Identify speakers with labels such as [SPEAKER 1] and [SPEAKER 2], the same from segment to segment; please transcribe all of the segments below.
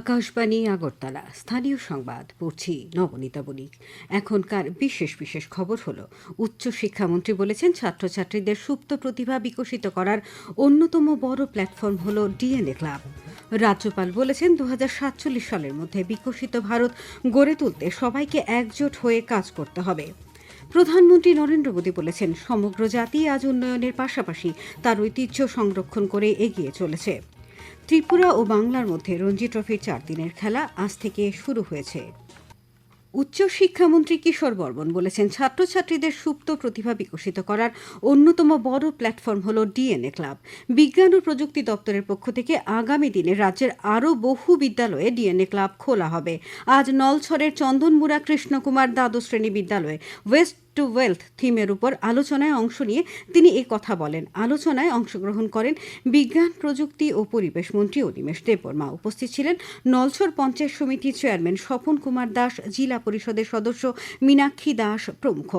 [SPEAKER 1] আকাশবাণী, আগরতলা। স্থানীয় সংবাদ, পড়ছি নবনীতা বণিক। এখনকার বিশেষ বিশেষ খবর হলো, উচ্চ শিক্ষামন্ত্রী বলেছেন ছাত্রছাত্রীদের সুপ্ত প্রতিভা বিকশিত করার অন্যতম বড় প্ল্যাটফর্ম হল ডিএনএ ক্লাব। রাজ্যপাল বলেছেন দু হাজার সাতচল্লিশ সালের মধ্যে বিকশিত ভারত গড়ে তুলতে সবাইকে একজোট হয়ে কাজ করতে হবে। প্রধানমন্ত্রী নরেন্দ্র মোদী বলেছেন, সমগ্র জাতি আজ উন্নয়নের পাশাপাশি তার ঐতিহ্য সংরক্ষণ করে এগিয়ে চলেছে। ত্রিপুরা ও বাংলার মধ্যে রঞ্জি ট্রফির চার দিনের খেলা আজ থেকে শুরু হয়েছে। উচ্চ শিক্ষামন্ত্রী কিশোর বর্মন বলেছেন, ছাত্রছাত্রীদের সুপ্ত প্রতিভা বিকশিত করার অন্যতম বড় প্ল্যাটফর্ম হল ডিএনএ ক্লাব। বিজ্ঞান ও প্রযুক্তি দপ্তরের পক্ষ থেকে আগামী দিনে রাজ্যের আরও বহু বিদ্যালয়ে ডিএনএ ক্লাব খোলা হবে। আজ নলছড়ের চন্দনমুড়া কৃষ্ণকুমার দ্বাদশ শ্রেণি বিদ্যালয়ে ওয়েস্ট টু ওয়েলথ থিমের উপর আলোচনায় অংশ নিয়ে তিনি এই কথা বলেন। আলোচনায় অংশগ্রহণ করেন বিজ্ঞান, প্রযুক্তি ও পরিবেশ মন্ত্রী অনিমেষ দেববর্মা। উপস্থিত ছিলেন নলছর পঞ্চায়েত সমিতির চেয়ারম্যান স্বপন কুমার দাস, জেলা পরিষদের সদস্য মীনাক্ষী দাস প্রমুখ।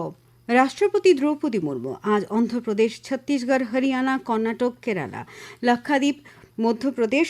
[SPEAKER 1] রাষ্ট্রপতি দ্রৌপদী মুর্মু, আজ অন্ধ্রপ্রদেশ, ছত্তিশগড়, হরিয়ানা, কর্ণাটক, কেরালা। লক্ষাদ্বীপ, মধ্যপ্রদেশ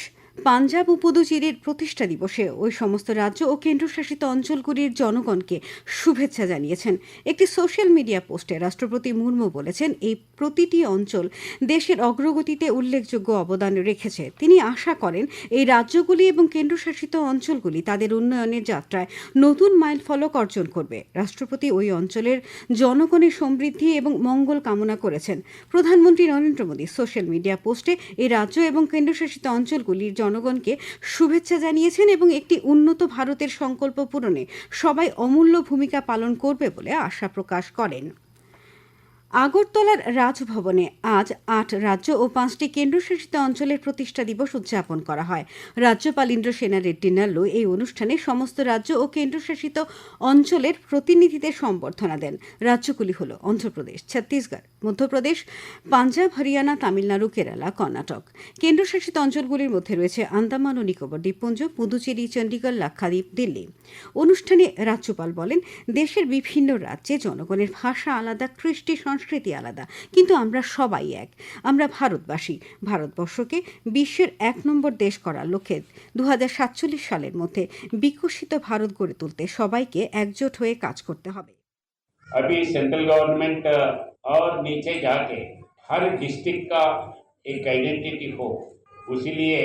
[SPEAKER 1] পাঞ্জাব উপদুচেরির প্রতিষ্ঠা দিবসে ওই সমস্ত রাজ্য ও কেন্দ্রশাসিত অঞ্চলগুলির জনগণকে শুভেচ্ছা জানিয়েছেন। একটি সোশ্যাল মিডিয়া পোস্টে রাষ্ট্রপতি মুর্মু বলেছেন, এই প্রতিটি অঞ্চল দেশের অগ্রগতিতে উল্লেখযোগ্য অবদান রেখেছে। তিনি আশা করেন, এই রাজ্যগুলি এবং কেন্দ্রশাসিত অঞ্চলগুলি তাদের উন্নয়নের যাত্রায় নতুন মাইল ফলক অর্জন করবে। রাষ্ট্রপতি ওই অঞ্চলের জনগণের সমৃদ্ধি এবং মঙ্গল কামনা করেছেন। প্রধানমন্ত্রী নরেন্দ্র মোদী সোশ্যাল মিডিয়া পোস্টে এই রাজ্য এবং কেন্দ্রশাসিত অঞ্চলগুলির জনগণকে শুভেচ্ছা জানিয়েছেন এবং একটি উন্নত ভারতের সংকল্প পূরণে সবাই অমূল্য ভূমিকা পালন করবে বলে আশা প্রকাশ করেন। আগরতলার রাজভবনে আজ আট রাজ্য ও পাঁচটি কেন্দ্রশাসিত অঞ্চলের প্রতিষ্ঠা দিবস উদযাপন করা হয়। রাজ্যপাল ইন্দ্রসেনা রেড্ডি নাল্লু এই অনুষ্ঠানে সমস্ত রাজ্য ও কেন্দ্রশাসিত অঞ্চলের প্রতিনিধিদের সম্বর্ধনা দেন। রাজ্যগুলি হল অন্ধ্রপ্রদেশ, ছত্তিশগড়, মধ্যপ্রদেশ, পাঞ্জাব, হরিয়ানা, তামিলনাড়ু, কেরালা, কর্ণাটক। কেন্দ্রশাসিত অঞ্চলগুলির মধ্যে রয়েছে আন্দামান ও নিকোবর দ্বীপপুঞ্জ, পুদুচেরি, চণ্ডীগড়, লাক্ষাদ্বীপ, দিল্লি। অনুষ্ঠানে রাজ্যপাল বলেন, দেশের বিভিন্ন রাজ্যে জনগণের ভাষা আলাদা, কৃষ্টি সংস্কৃতি আলাদা কিন্তু আমরা সবাই এক আমরা ভারতবাসী ভারতবর্ষকে বিশ্বের এক নম্বর দেশ করার লক্ষ্যে দু সালের মধ্যে বিকশিত ভারত গড়ে তুলতে সবাইকে একজোট হয়ে কাজ করতে হবে
[SPEAKER 2] अभी सेंट्रल गवर्नमेंट और नीचे जाके हर डिस्ट्रिक्ट का एक आइडेंटिटी हो उसीलिए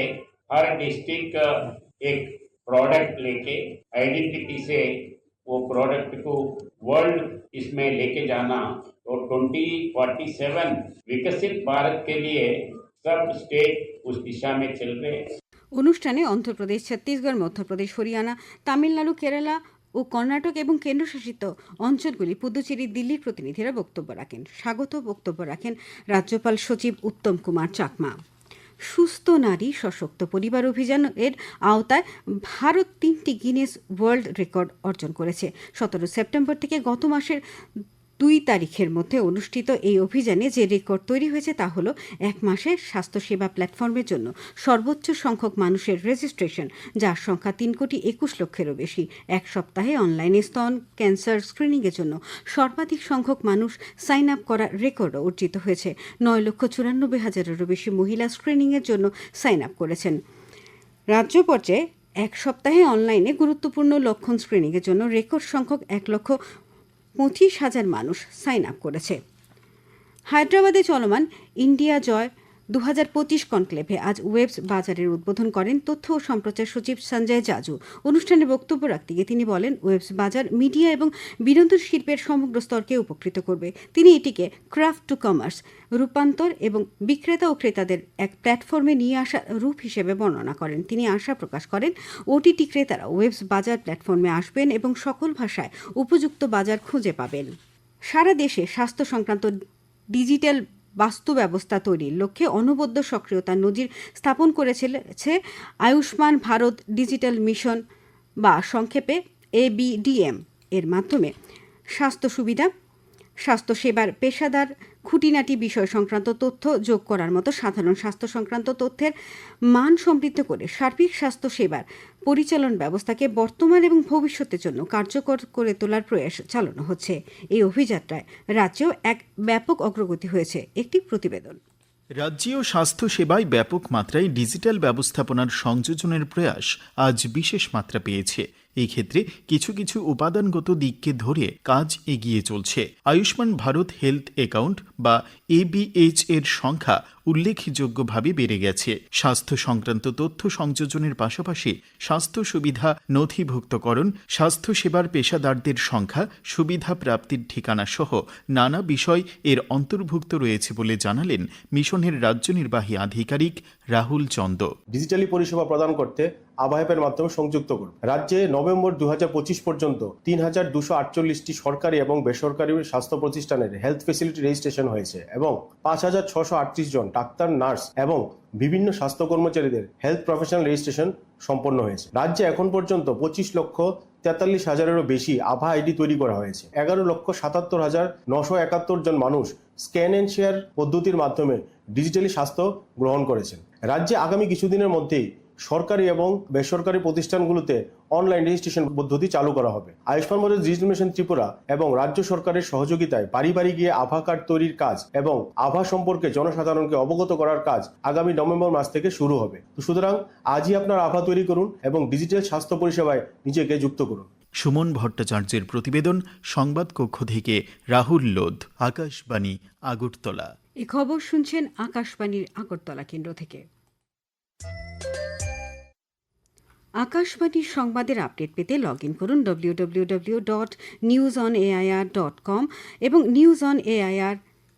[SPEAKER 2] हर डिस्ट्रिक्ट एक प्रोडक्ट लेके आइडेंटिटी से वो प्रोडक्ट को वर्ल्ड इसमें लेके जाना और ट्वेंटी फोर्टी सेवन विकसित भारत के लिए सब स्टेट उस दिशा में चल रहे हैं
[SPEAKER 1] অনুষ্ঠানে অন্ধ্রপ্রদেশ ছত্তিশগড় মধ্যপ্রদেশ হরিয়ানা তামিলনাড়ু কেরালা ও কর্ণাটক এবং কেন্দ্রশাসিত অঞ্চলগুলি পুদুচেরি দিল্লির প্রতিনিধিরা বক্তব্য রাখেন স্বাগত বক্তব্য রাখেন রাজ্যপাল সচিব উত্তম কুমার চাকমা সুস্থ নারী সশক্ত পরিবার অভিযান এর আওতায় ভারত তিনটি গিনেস ওয়ার্ল্ড রেকর্ড অর্জন করেছে। সতেরো সেপ্টেম্বর থেকে গত মাসের দুই তারিখের মধ্যে অনুষ্ঠিত এই অভিযানে যে রেকর্ড তৈরি হয়েছে তা হল এক মাসে স্বাস্থ্যসেবা প্ল্যাটফর্মের জন্য সর্বোচ্চ সংখ্যক মানুষের রেজিস্ট্রেশন, যার সংখ্যা তিন কোটি একুশ লক্ষেরও বেশি। এক সপ্তাহে অনলাইনে স্তন, ক্যান্সার স্ক্রিনিংয়ের জন্য সর্বাধিক সংখ্যক মানুষ সাইন আপ করার রেকর্ডও অর্জিত হয়েছে। নয় লক্ষ চুরানব্বই হাজারেরও বেশি মহিলা স্ক্রিনিংয়ের জন্য সাইন আপ করেছেন। রাজ্য পর্যায়ে এক সপ্তাহে অনলাইনে গুরুত্বপূর্ণ লক্ষণ স্ক্রিনিংয়ের জন্য রেকর্ড সংখ্যক এক লক্ষ পঁচিশ হাজার মানুষ সাইন আপ করেছে। হায়দ্রাবাদে চলমান ইন্ডিয়া জয় দু হাজার পঁচিশ কনক্লেভে আজ ওয়েবস বাজারের উদ্বোধন করেন তথ্য ও সম্প্রচার সচিব সঞ্জয় জাজু। অনুষ্ঠানে বক্তব্য রাখতে গিয়ে তিনি বলেন, ওয়েবস বাজার মিডিয়া এবং বিনোদন শিল্পের সমগ্র স্তরকে উপকৃত করবে। তিনি এটিকে ক্রাফট টু কমার্স, রূপান্তর এবং বিক্রেতা ও ক্রেতাদের এক প্ল্যাটফর্মে নিয়ে আসা রূপ হিসেবে বর্ণনা করেন। তিনি আশা প্রকাশ করেন, ওটিটি ক্রেতারা ওয়েবস বাজার প্ল্যাটফর্মে আসবেন এবং সকল ভাষায় উপযুক্ত বাজার খুঁজে পাবেন। সারা দেশে স্বাস্থ্য সংক্রান্ত ডিজিটাল বাস্তু ব্যবস্থা তৈরির লক্ষ্যে অনবদ্য সক্রিয়তার নজির স্থাপন করেছে আয়ুষ্মান ভারত ডিজিটাল মিশন বা সংক্ষেপে এবিডিএম এর মাধ্যমে স্বাস্থ্য সুবিধা, স্বাস্থ্যসেবার পেশাদার খুঁটিনাটি বিষয় সংক্রান্ত তথ্য যোগ করার মতো সাধারণ স্বাস্থ্য সংক্রান্ত তথ্যের মান সমৃদ্ধ করে সার্বিক স্বাস্থ্য সেবার পরিচালন ব্যবস্থাকে বর্তমান এবং ভবিষ্যতের জন্য কার্যকর করে তোলার প্রয়াস চালানো হচ্ছে। এই অভিযাত্রায় রাজ্যেও এক ব্যাপক অগ্রগতি হয়েছে, একটি প্রতিবেদন।
[SPEAKER 3] রাজ্যীয় স্বাস্থ্যসেবায় ব্যাপক মাত্রায় ডিজিটাল ব্যবস্থাপনার সংযোজনের প্রয়াস আজ বিশেষ মাত্রা পেয়েছে। এই ক্ষেত্রে কিছু কিছু উপাদানগত দিককে ধরে কাজ এগিয়ে চলছে। আয়ুষ্মান ভারত হেলথ অ্যাকাউন্ট বা এবিএইচ এর সংখ্যা উল্লেখযোগ্যভাবে বেড়ে গেছে। স্বাস্থ্য সংক্রান্ত তথ্য সংযোজনের পাশাপাশি স্বাস্থ্য সুবিধা নথিভুক্তকরণ, স্বাস্থ্য সেবার পেশাদারদের সংখ্যা, সুবিধা প্রাপ্তির ঠিকানা সহ নানা বিষয় এর অন্তর্ভুক্ত রয়েছে বলে জানালেন মিশনের রাজ্য নির্বাহী আধিকারিক রাহুল চন্দ।
[SPEAKER 4] ডিজিটালি পরিষেবা প্রদান করতে আভা মাধ্যমে সংযুক্ত করুন। রাজ্যে নভেম্বর দু পঁচিশ পর্যন্ত তিন হাজার দুশো আটচল্লিশটি সরকারি এবং বেসরকারি স্বাস্থ্য প্রতিষ্ঠানের হেলথ ফেসিলিটি রেজিস্ট্রেশন হয়েছে এবং পাঁচ হাজার ছশো আটত্রিশ জন ডাক্তার, নার্স এবং বিভিন্ন স্বাস্থ্য কর্মচারীদের হেলথ প্রফেশনাল রেজিস্ট্রেশন সম্পন্ন হয়েছে। রাজ্যে এখন পর্যন্ত পঁচিশ লক্ষ তেতাল্লিশ হাজারেরও বেশি আভা আইডি তৈরি করা হয়েছে। এগারো লক্ষ সাতাত্তর হাজার নশো একাত্তর জন মানুষ স্ক্যান অ্যান্ড শেয়ার পদ্ধতির মাধ্যমে ডিজিটালি স্বাস্থ্য গ্রহণ করেছেন। রাজ্যে আগামী কিছুদিনের মধ্যেই সরকারি এবং বেসরকারি প্রতিষ্ঠানগুলোতে অনলাইন রেজিস্ট্রেশন পদ্ধতি চালু করা হবে। আয়ুষ্মান ভারত ডিজিটাল মিশন ত্রিপুরা এবং রাজ্য সরকারের সহযোগিতায় বাড়ি বাড়ি গিয়ে আভা কার্ড তৈরির কাজ এবং আভা সম্পর্কে জনসাধারণকে অবগত করার কাজ আগামী নভেম্বর মাস থেকে শুরু হবে। সুতরাং আজই আপনার আভা তৈরি করুন এবং ডিজিটাল স্বাস্থ্য পরিষেবায় নিজেকে যুক্ত করুন।
[SPEAKER 3] সুমন ভট্টাচার্যের প্রতিবেদন সংবাদ কক্ষ থেকে রাহুল লোধ, আকাশবাণী, আগরতলা।
[SPEAKER 1] এ খবর শুনছেন আকাশবাণীর আগরতলা কেন্দ্র থেকে। আকাশবাণীর সংবাদের আপডেট পেতে লগ ইন করুন W W W dot news on AIR dot com এবং নিউজ অন এআইআর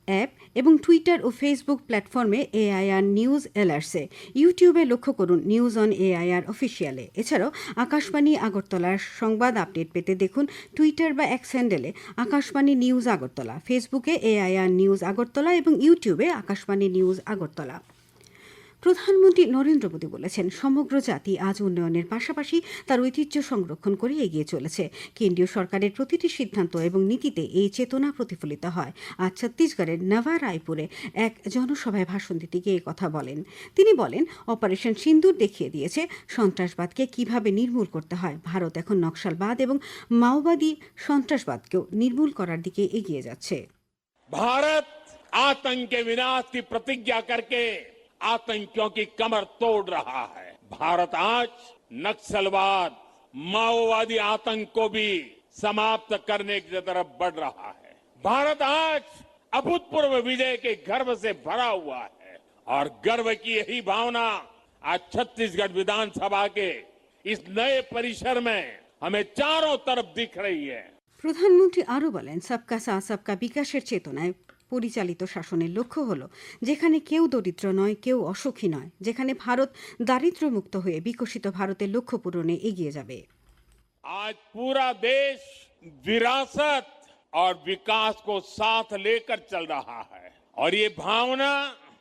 [SPEAKER 1] অ্যাপ এবং টুইটার ও ফেসবুক প্ল্যাটফর্মে এআইআর নিউজ এলার্সে ইউটিউবে লক্ষ্য করুন নিউজ অন এআইআর অফিসিয়ালে। এছাড়াও আকাশবাণী আগরতলার সংবাদ আপডেট পেতে দেখুন টুইটার বা এক্স হ্যান্ডেলে আকাশবাণী নিউজ আগরতলা। ফেসবুকে এআইআর নিউজ আগরতলা এবং ইউটিউবে আকাশবাণী নিউজ আগরতলা। প্রধানমন্ত্রী নরেন্দ্র মোদী বলেছেন সমগ্র জাতি আজ উন্নয়নের পাশাপাশি তার ঐতিহ্য সংরক্ষণ করে এগিয়ে চলেছে কেন্দ্রীয় সরকারের প্রতিটি সিদ্ধান্ত এবং নীতিতে এই চেতনা প্রতিফলিত হয় আজ ছত্তিশগড়ের নভা রায়পুরে এক জনসভায় ভাষণ দিতে গিয়ে কথা বলেন তিনি বলেন অপারেশন সিন্দুর দেখিয়ে দিয়েছে সন্ত্রাসবাদকে কিভাবে নির্মূল করতে হয় ভারত এখন নকশালবাদ এবং মাওবাদী সন্ত্রাসবাদকেও নির্মূল করার দিকে এগিয়ে যাচ্ছে
[SPEAKER 5] भारत आतंक के विनाश की प्रतिज्ञा करके आतंकियों की कमर तोड़ रहा है भारत आज नक्सलवाद माओवादी आतंक को भी समाप्त करने की तरफ बढ़ रहा है भारत आज अभूतपूर्व विजय के गर्व से भरा हुआ है और गर्व की यही भावना आज छत्तीसगढ़ विधानसभा के इस नए परिसर में हमें चारों तरफ दिख रही है
[SPEAKER 1] প্রধানমন্ত্রী আরও বলেন সবকা সা সবকা বিকাশের চেতনায় পরিচালিত শাসনের লক্ষ্য হল যেখানে কেউ দরিদ্র নয় কেউ অসুখী নয় যেখানে ভারত দারিদ্র্যমুক্ত হয়ে বিকশিত ভারতের লক্ষ্য পূরণে এগিয়ে যাবে
[SPEAKER 5] आज पूरा देश विरासत और विकास को साथ लेकर चल रहा है और ये भावना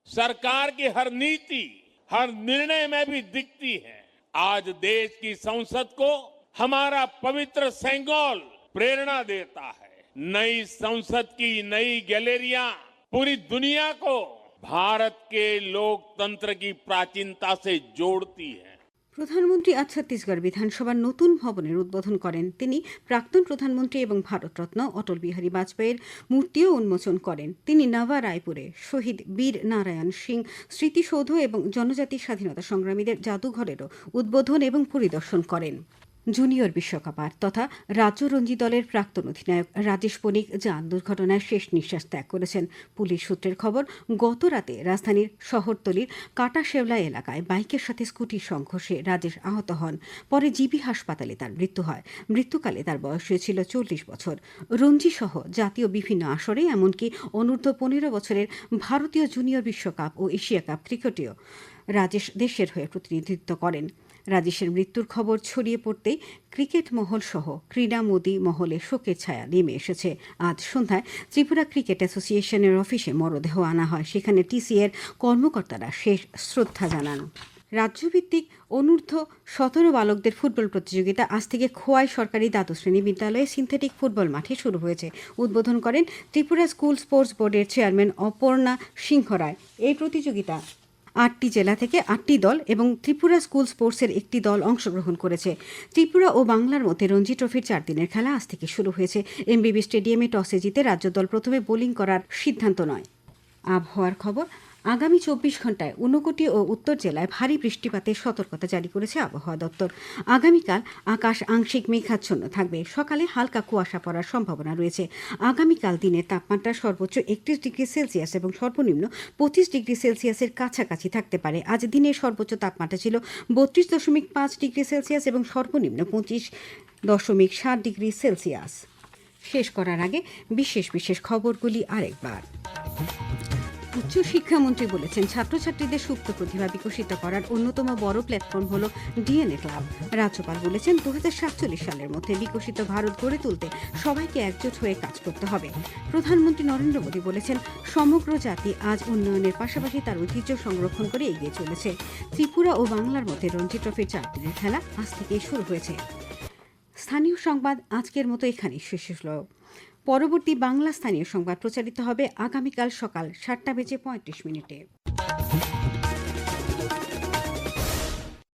[SPEAKER 5] सरकार की हर नीति हर निर्णय में भी दिखती है आज देश की संसद को हमारा पवित्र सेंगोल प्रेरणा देता है नई संसद की नई गैलरिया पूरी दुनिया को भारत के लोकतंत्र की प्राचीनता से जोड़ती है
[SPEAKER 1] প্রধানমন্ত্রী আজ ছত্তিশগড় বিধানসভার নতুন ভবনের উদ্বোধন করেন তিনি প্রাক্তন প্রধানমন্ত্রী এবং ভারতরত্ন অটল বিহারী বাজপেয়ীর মূর্তিও উন্মোচন করেন তিনি নাভা রায়পুরে শহীদ বীর নারায়ণ সিং স্মৃতিসৌধ এবং জনজাতি স্বাধীনতা সংগ্রামীদের জাদুঘরেরও উদ্বোধন এবং পরিদর্শন করেন জুনিয়র বিশ্বকাপার তথা রাজ্য রঞ্জি দলের প্রাক্তন অধিনায়ক রাজেশ পণিক যান দুর্ঘটনায় শেষ নিঃশ্বাস ত্যাগ করেছেন। পুলিশ সূত্রের খবর, গত রাতে রাজধানীর শহরতলির কাটাশেওলা এলাকায় বাইকের সাথে স্কুটির সংঘর্ষে রাজেশ আহত হন। পরে জিবি হাসপাতালে তার মৃত্যু হয়। মৃত্যুকালে তার বয়স হয়েছিল চল্লিশ বছর। রঞ্জি সহ জাতীয় বিভিন্ন আসরে, এমনকি অনূর্ধ্ব পনেরো বছরের ভারতীয় জুনিয়র বিশ্বকাপ ও এশিয়া কাপ ক্রিকেটেও রাজেশ দেশের হয়ে প্রতিনিধিত্ব করেন। রাজেশের মৃত্যুর খবর ছড়িয়ে পড়তেই ক্রিকেট মহল সহ ক্রীড়া মোদী মহলে শোকের ছায়া নেমে এসেছে। আজ সন্ধ্যায় ত্রিপুরা ক্রিকেট অ্যাসোসিয়েশনের অফিসে মরদেহ আনা হয়। সেখানে টিসিএর কর্মকর্তারা শেষ শ্রদ্ধা জানান। রাজ্যভিত্তিক অনূর্ধ্ব সতেরো বালকদের ফুটবল প্রতিযোগিতা আজ থেকে খোয়াই সরকারি দ্বাদশ শ্রেণি বিদ্যালয়ে সিনথেটিক ফুটবল মাঠে শুরু হয়েছে। উদ্বোধন করেন ত্রিপুরা স্কুল স্পোর্টস বোর্ডের চেয়ারম্যান অপর্ণা সিংহ রায় এই প্রতিযোগিতা আটটি জেলা থেকে আটটি দল এবং ত্রিপুরা স্কুল স্পোর্টসের একটি দল অংশগ্রহণ করেছে। ত্রিপুরা ও বাংলার মধ্যে রঞ্জি ট্রফির চার দিনের খেলা আজ থেকে শুরু হয়েছে। এমবিবি স্টেডিয়ামে টসে জিতে রাজ্য দল প্রথমে বোলিং করার সিদ্ধান্ত নয়। আবহাওয়ার খবর আগামী চব্বিশ ঘন্টায় ঊনকোটি ও উত্তর জেলায় ভারী বৃষ্টিপাতের সতর্কতা জারি করেছে আবহাওয়া দপ্তর। আগামীকাল আকাশ আংশিক মেঘাচ্ছন্ন থাকবে। সকালে হালকা কুয়াশা পড়ার সম্ভাবনা রয়েছে। আগামীকাল দিনে তাপমাত্রা সর্বোচ্চ একত্রিশ ডিগ্রি সেলসিয়াস এবং সর্বনিম্ন পঁচিশ ডিগ্রি সেলসিয়াসের কাছাকাছি থাকতে পারে। আজ দিনের সর্বোচ্চ তাপমাত্রা ছিল বত্রিশ দশমিক পাঁচ ডিগ্রি সেলসিয়াস এবং সর্বনিম্ন পঁচিশ দশমিক সাত ডিগ্রি সেলসিয়াস। শেষ করার আগে বিশেষ বিশেষ খবরগুলি আরেকবার। উচ্চশিক্ষামন্ত্রী বলেছেন, ছাত্রছাত্রীদের সুপ্ত প্রতিভা বিকশিত করার অন্যতম বড় প্ল্যাটফর্ম হল ডিএনএ ক্লাব রাজ্যপাল বলেছেন, দুহাজার সাতচল্লিশ সালের মধ্যে বিকশিত ভারত গড়ে তুলতে সবাইকে একজোট হয়ে কাজ করতে হবে। প্রধানমন্ত্রী নরেন্দ্র মোদী বলেছেন, সমগ্র জাতি আজ উন্নয়নের পাশাপাশি তার ঐতিহ্য সংরক্ষণ করে এগিয়ে চলেছে। ত্রিপুরা ও বাংলার মধ্যে রঞ্জি ট্রফির চার দিনের খেলা আজ থেকেই শুরু হয়েছে। স্থানীয় সংবাদ আজকের মতো এখানেই। শেষ হল পরবর্তী বাংলা স্থানীয় সংবাদ প্রচারিত হবে আগামীকাল সকাল সাতটা বেজে পঁয়ত্রিশ মিনিটে।